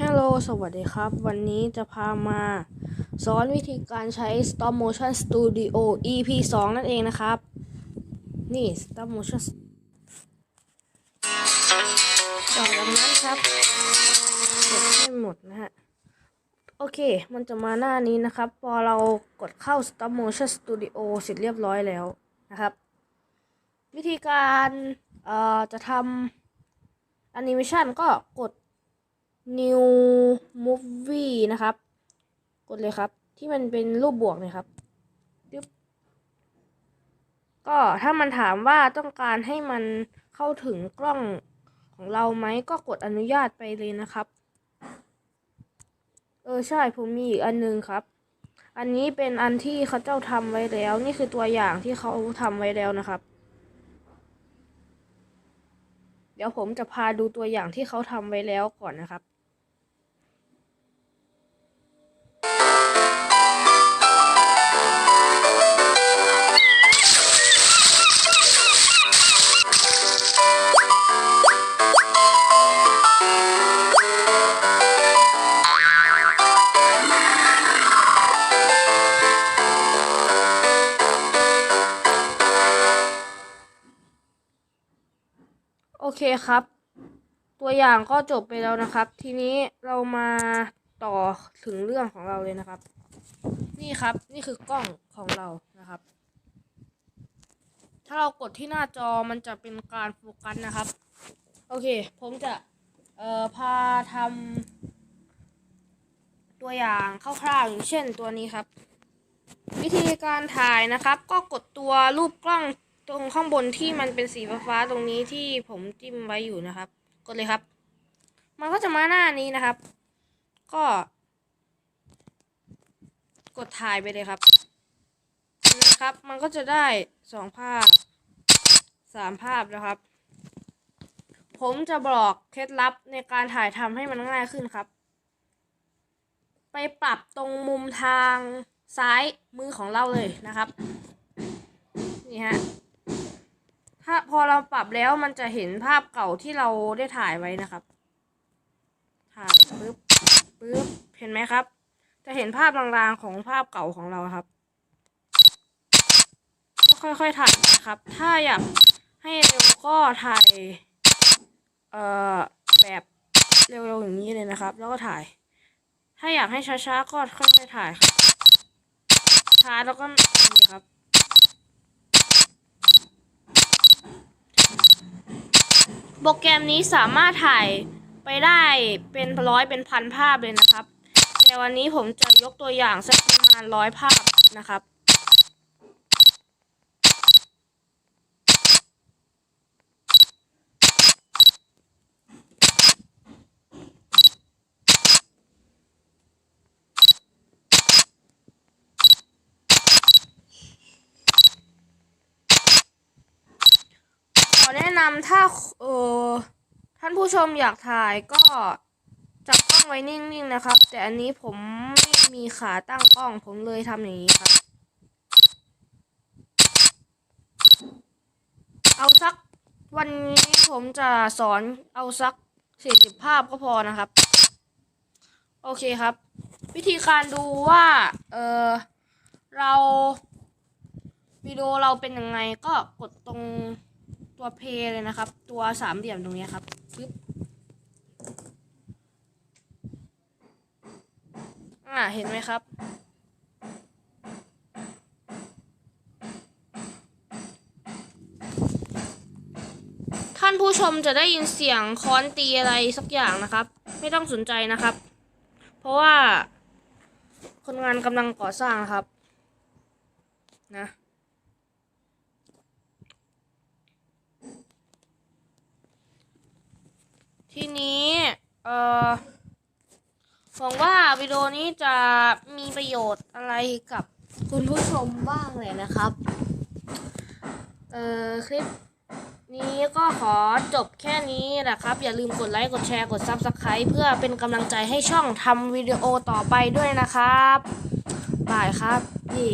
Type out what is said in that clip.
ฮัลโหล สวัสดีครับ วันนี้จะพามา สอนวิธีการใช้ Stop Motion Studio EP 2 นั่นเองนะครับ นี่ Stop Motion ต่อจากนั้นครับกดให้หมดนะฮะ โอเค มันจะมาหน้านี้นะครับ พอเรากดเข้า Stop Motion Studio เสร็จเรียบร้อยแล้วนะครับ วิธีการเอ่อจะทำแอนิเมชันก็กด new movie นะครับ กดเลยครับ ที่มันเป็นรูปบวกเลยครับยึบก็ถ้ามันถามว่าต้องการให้มันเข้าถึงกล้องของเราไหมก็กดอนุญาตไปเลยนะครับ เออใช่ผมมีอีกอันนึงครับ อันนี้เป็นอันที่เขาเจ้าทำไว้แล้ว นี่คือตัวอย่างที่เขาทำไว้แล้วนะครับ เดี๋ยวผมจะพาดูตัวอย่างที่เขาทำไว้แล้วก่อนนะครับ เคครับ ตัวอย่างก็จบไปแล้วนะครับ ทีนี้เรามาต่อถึงเรื่องของเราเลยนะครับ นี่ครับนี่คือกล้องของเรานะครับ ถ้าเรากดที่หน้าจอมันจะเป็นการโฟกัสนะครับ โอเค ผมจะเอ่อพาทำตัวอย่างคร่าวๆอย่างเช่นตัวนี้ครับ วิธีการถ่ายนะครับ ก็กดตัวรูปกล้อง ตรงข้างบนที่มันเป็นสีฟ้าตรงนี้ที่ผมจิ้มไว้อยู่นะครับ กดเลยครับ มันก็จะมาหน้านี้นะครับ ก็ กดถ่ายไปเลยครับนะครับ มันก็จะได้สองภาพสามภาพนะครับ ผมจะบอกเคล็ดลับในการถ่ายทำให้มันง่ายขึ้นครับ ไปปรับตรงมุมทางซ้ายมือของเราเลยนะครับ นี่ฮะ ถ้าพอเราปรับแล้วมันจะเห็นภาพเก่าที่เราได้ถ่ายไว้นะครับ ถ่ายปึ๊บปึ๊บเห็นไหมครับ จะเห็นภาพลางๆของภาพเก่าของเราครับ ค่อยๆถ่ายนะครับ ถ้าอยากให้เร็วก็ถ่าย เอ่อแบบเร็วๆอย่างนี้เลยนะครับ แล้วก็ถ่าย ถ้าอยากให้ช้าๆก็ค่อยๆถ่ายครับช้าแล้วก็นี่ครับ โปรแกรมนี้สามารถถ่ายไปได้เป็นร้อยเป็นพันภาพเลยนะครับ แต่วันนี้ผมจะยกตัวอย่างสักประมาณร้อยภาพนะครับ แนะนำถ้าเออท่านผู้ชมอยากถ่ายก็จับกล้องไว้นิ่งๆนะครับ แต่อันนี้ผมไม่มีขาตั้งกล้องผมเลยทำอย่างนี้ครับ เอาสักวันนี้ผมจะสอนเอาสักสี่สิบภาพก็พอนะครับ โอเคครับ วิธีการดูว่าเออเราวิดีโอเราเป็นยังไงก็กดตรง ตัวเพเลยนะครับ ตัวสามเหลี่ยมตรงนี้ครับปึ๊บอ่าเห็นไหมครับ ท่านผู้ชมจะได้ยินเสียงค้อนตีอะไรสักอย่างนะครับ ไม่ต้องสนใจนะครับ เพราะว่าคนงานกำลังก่อสร้างนะครับ นะ ทีนี้ เอ่อหวังว่าวิดีโอนี้จะมีประโยชน์อะไรกับคุณผู้ชมบ้างเลยนะครับ เอ่อ คลิปนี้ก็ขอจบแค่นี้นะครับ อย่าลืมกดไลค์ กดแชร์ กด Subscribe เพื่อเป็นกำลังใจให้ช่องทำวิดีโอต่อไปด้วยนะครับ บายครับ เย่